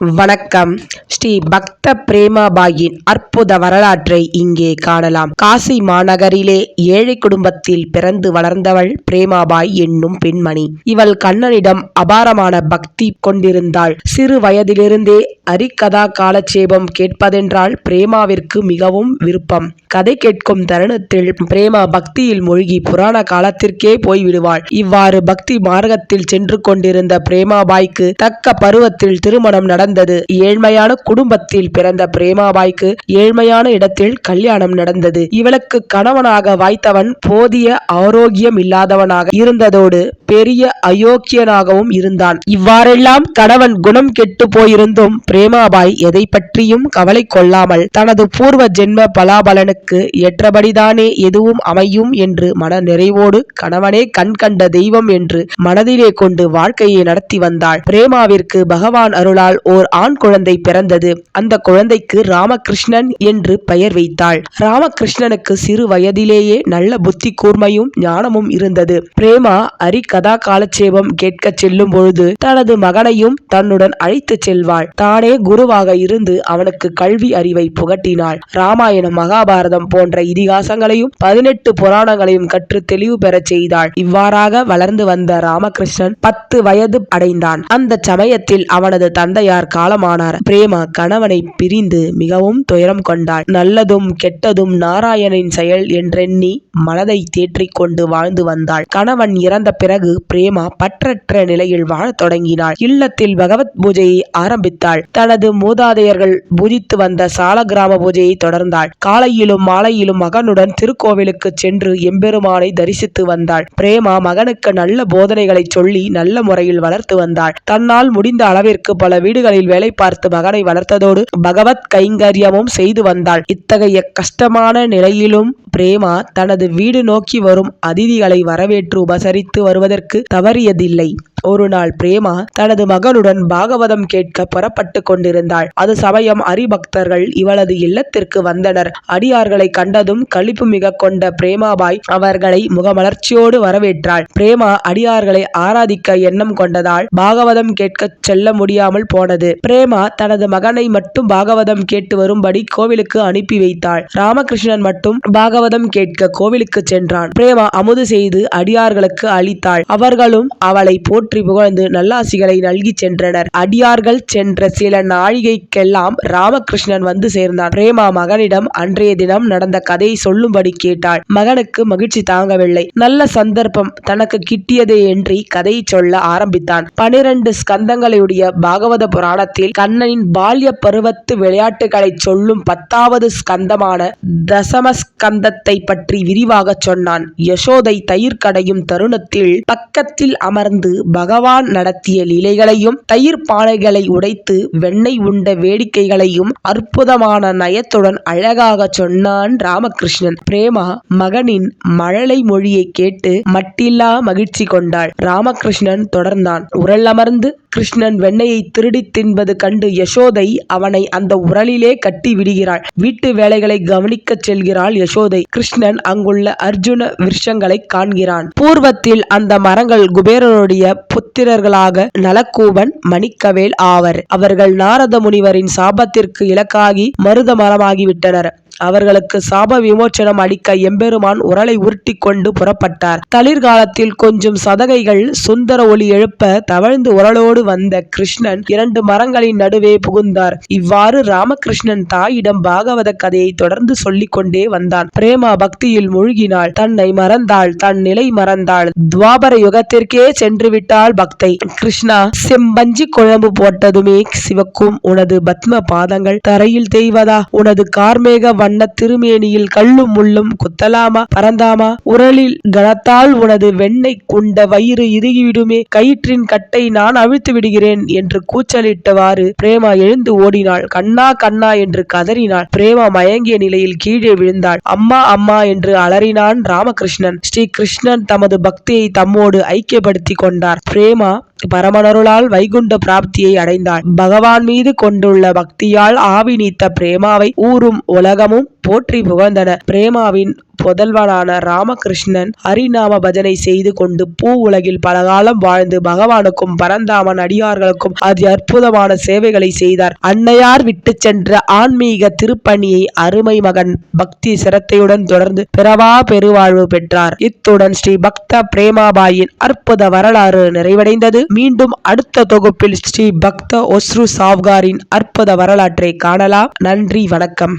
வணக்கம். ஸ்ரீ பக்த பிரேமாபாயின் அற்புத வரலாற்றை இங்கே காணலாம். காசி மாநகரிலே ஏழை குடும்பத்தில் பிறந்து வளர்ந்தவள் பிரேமாபாய் என்னும் பெண்மணி. இவள் கண்ணனிடம் அபாரமான பக்தி கொண்டிருந்தாள். சிறு வயதிலிருந்தே அரிக்கதா காலட்சேபம் கேட்பதென்றால் பிரேமாவிற்கு மிகவும் விருப்பம். கதை கேட்கும் தருணத்தில் பிரேமா பக்தியில் மூழ்கி புராண காலத்திற்கே போய்விடுவாள். இவ்வாறு பக்தி மார்க்கத்தில் சென்று கொண்டிருந்த பிரேமாபாய்க்கு தக்க பருவத்தில் திருமணம் நடந்த நடந்தது. ஏழ்மையான குடும்பத்தில் பிறந்த பிரேமாபாய்க்கு ஏழ்மையான இடத்தில் கல்யாணம் நடந்தது. இவளுக்கு கணவனாக வாய்த்தவன் போதிய ஆரோக்கியம் இல்லாதவனாக இருந்ததோடு பெரிய அயோக்கியனாகவும் இருந்தான். இவ்வாறெல்லாம் கணவன் குணம் கெட்டு போயிருந்தும் பிரேமாபாய் எதை பற்றியும் கவலை கொள்ளாமல் தனது பூர்வ ஜென்ம பலாபலனுக்கு ஏற்றபடிதானே எதுவும் அமையும் என்று மன நிறைவோடு கணவனே கண் கண்ட தெய்வம் என்று மனதிலே கொண்டு வாழ்க்கையை நடத்தி வந்தாள். பிரேமாவிற்கு பகவான் அருளால் ஓர் ஆண் குழந்தை பிறந்தது. அந்த குழந்தைக்கு ராமகிருஷ்ணன் என்று பெயர் வைத்தாள். ராமகிருஷ்ணனுக்கு சிறு வயதிலேயே நல்ல புத்தி கூர்மையும் ஞானமும் இருந்தது. பிரேமா அரி கதா காலட்சேபம் கேட்க செல்லும் பொழுது தனது மகனையும் தன்னுடன் அழைத்து செல்வாள். தானே குருவாக இருந்து அவனுக்கு கல்வி அறிவை புகட்டினாள். ராமாயணம் மகாபாரதம் போன்ற இதிகாசங்களையும் பதினெட்டு புராணங்களையும் கற்று தெளிவு பெறச் செய்தாள். இவ்வாறாக வளர்ந்து வந்த ராமகிருஷ்ணன் பத்து வயது அடைந்தான். அந்த சமயத்தில் அவனது தந்தையார் காலமானார். பிரேமா கணவனை பிரிந்து மிகவும் துயரம் கொண்டாள். நல்லதும் கெட்டதும் நாராயணின் செயல் என்றெண்ணி மனதை தேற்றிக்கொண்டு வாழ்ந்து வந்தாள். கணவன் இறந்த பிறகு பிரேமா பற்றற்ற நிலையில் வாழத் தொடங்கினாள். இல்லத்தில் பகவத் பூஜையை ஆரம்பித்தாள். தனது மூதாதையர்கள் பூஜித்து வந்த சால கிராம பூஜையை தொடர்ந்தாள். காலையிலும் மாலையிலும் மகனுடன் திருக்கோவிலுக்கு சென்று எம்பெருமானை தரிசித்து வந்தாள். பிரேமா மகனுக்கு நல்ல போதனைகளை சொல்லி நல்ல முறையில் வளர்த்து வந்தாள். தன்னால் முடிந்த அளவிற்கு பல வீடுகளில் வேலை பார்த்து மகனை வளர்த்ததோடு பகவத் கைங்கரியமும் செய்து வந்தாள். இத்தகைய கஷ்டமான நிலையிலும் பிரேமா தனது வீடு நோக்கி வரும் அதிதிகளை வரவேற்று உபசரித்து வருவதற்கு தவறியதில்லை. ஒரு நாள் பிரேமா தனது மகனுடன் பாகவதம் கேட்க புறப்பட்டு கொண்டிருந்தாள். அது சமயம் அரிபக்தர்கள் இவளது இல்லத்திற்கு வந்தனர். அடியார்களை கண்டதும் களிப்பு மிக கொண்ட பிரேமாபாய் அவர்களை முகமலர்ச்சியோடு வரவேற்றாள். பிரேமா அடியார்களை ஆராதிக்க எண்ணம் கொண்டதால் பாகவதம் கேட்க செல்ல முடியாமல் போனது. பிரேமா தனது மகனை மட்டும் பாகவதம் கேட்டு வரும்படி கோவிலுக்கு அனுப்பி வைத்தாள். ராமகிருஷ்ணன் மட்டும் பாகவதம் கேட்க கோவிலுக்கு சென்றான். பிரேமா அமுது செய்து அடியார்களுக்கு அளித்தாள். அவர்களும் அவளை போற்றி புகழ்ந்து நல்லாசிகளை நல்கி சென்றனர். அடியார்கள் சென்ற சில நாழிகைக்கெல்லாம் ராமகிருஷ்ணன் வந்து சேர்ந்தான். பிரேமா மகனிடம் அன்றைய தினம் நடந்த கதையை சொல்லும்படி கேட்டாள். மகனுக்கு மகிழ்ச்சி தாங்கவில்லை. நல்ல சந்தர்ப்பம் தனக்கு கிட்டியதே என்று கதையை சொல்ல ஆரம்பித்தான். பனிரெண்டு ஸ்கந்தங்களையுடைய பாகவத புராணத்தில் கண்ணனின் பால்ய பருவத்து விளையாட்டுகளை சொல்லும் பத்தாவது ஸ்கந்தமான தசமஸ்கந்தத்தை பற்றி விரிவாக சொன்னான். யசோதை தயிர் கடையும் தருணத்தில் பக்கத்தில் அமர்ந்து பகவான் நடத்திய லீலைகளையும் தயிர் பானைகளை உடைத்து வெண்ணெய் உண்ட வேடிக்கைகளையும் அற்புதமான நயத்துடன் அழகாக சொன்னான் ராமகிருஷ்ணன். பிரேமா மகனின் மழலை மொழியை கேட்டு மட்டில்லா மகிழ்ச்சி கொண்டாள். ராமகிருஷ்ணன் தொடர்ந்தான். உரல் அமர்ந்து கிருஷ்ணன் வெண்ணையை திருடி தின்பது கண்டு யசோதை அவனை அந்த உரலிலே கட்டி விடுகிறாள். வீட்டு வேலைகளை கவனிக்கச் செல்கிறாள் யசோதை. கிருஷ்ணன் அங்குள்ள அர்ஜுன விருஷங்களை காண்கிறான். பூர்வத்தில் அந்த மரங்கள் குபேரனுடைய புத்திரர்களாக நலக்கூபன் மணிக்கவேல் ஆவர். அவர்கள் நாரத முனிவரின் சாபத்திற்கு இலக்காகி மருத மரமாகிவிட்டனர். அவர்களுக்கு சாப விமோச்சனம் அளிக்க எம்பெருமான் உரலை உருட்டி கொண்டு புறப்பட்டார். தளிர்காலத்தில் கொஞ்சம் சதகைகள் சுந்தர ஒளி எழுப்ப தவழ்ந்து உரலோடு வந்த கிருஷ்ணன் இரண்டு மரங்களின் நடுவே புகுந்தார். இவ்வாறு ராமகிருஷ்ணன் தாயிடம் பாகவத கதையை தொடர்ந்து சொல்லிக் கொண்டே வந்தான். பிரேமா பக்தியில் மூழ்கினாள். தன்னை மறந்தாள். தன் நிலை மறந்தாள். துவாபர யுகத்திற்கே சென்று விட்டாள் பக்தை. கிருஷ்ணா செம்பஞ்சி குழம்பு போட்டதுமே சிவக்கும் உனது பத்ம பாதங்கள் தரையில் தேய்வதா? உனது கார்மேக வண்ண திருமேனியில் கல்லும் முள்ளும் குத்தலாமா? பறந்தாமா உரலில் கனத்தால் உனது வெண்ணை குண்ட வயிறு இறுகிவிடுமே. கயிற்றின் கட்டை நான் அவிழ்த்து விடுகிறேன் என்று கூச்சலிட்டவாறு பிரேமா எழுந்து ஓடினாள். கண்ணா கண்ணா என்று கதறினாள். பிரேமா மயங்கிய நிலையில் கீழே விழுந்தாள். அம்மா அம்மா என்று அலறினான் ராமகிருஷ்ணன். ஸ்ரீ கிருஷ்ணன் தமது பக்தியை தம்மோடு ஐக்கியப்படுத்தி கொண்டார். பிரேமா பரமனருளால் வைகுண்ட பிராப்தியை அடைந்தாள் பகவான் மீது கொண்டுள்ள பக்தியால் ஆவி நீத்த பிரேமாவை ஊரும் உலகமும் போற்றி புகழ்ந்தன. பிரேமாவின் புதல்வனான ராமகிருஷ்ணன் ஹரிநாம பஜனை செய்து கொண்டு பூ உலகில் பலகாலம் வாழ்ந்து பகவானுக்கும் பரந்தாமன் அடியார்களுக்கும் அதி அற்புதமான சேவைகளை செய்தார். அன்னையார் விட்டு சென்ற ஆன்மீக திருப்பணியை அருமை மகன் பக்தி சிரத்தையுடன் தொடர்ந்து பிறவா பெருவாழ்வு பெற்றார். இத்துடன் ஸ்ரீ பக்த பிரேமாபாயின் அற்புத வரலாறு நிறைவடைந்தது. மீண்டும் அடுத்த தொகுப்பில் ஸ்ரீ பக்த ஒஸ்ரு சாவ்காரின் அற்புத வரலாற்றை காணலாம். நன்றி வணக்கம்.